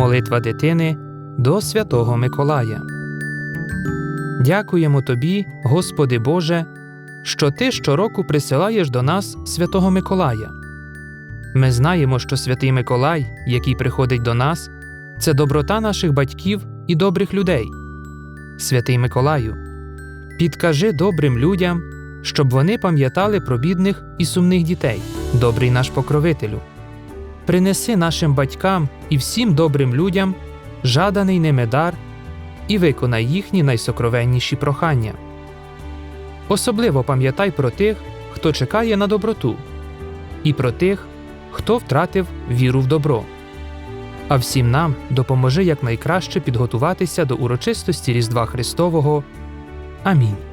Молитва дитини до Святого Миколая. Дякуємо Тобі, Господи Боже, що Ти щороку присилаєш до нас Святого Миколая. Ми знаємо, що Святий Миколай, який приходить до нас, це доброта наших батьків і добрих людей. Святий Миколаю, підкажи добрим людям, щоб вони пам'ятали про бідних і сумних дітей, добрий наш покровителю. Принеси нашим батькам і всім добрим людям жаданий ними дар і виконай їхні найсокровенніші прохання. Особливо пам'ятай про тих, хто чекає на доброту, і про тих, хто втратив віру в добро. А всім нам допоможи якнайкраще підготуватися до урочистості Різдва Христового. Амінь.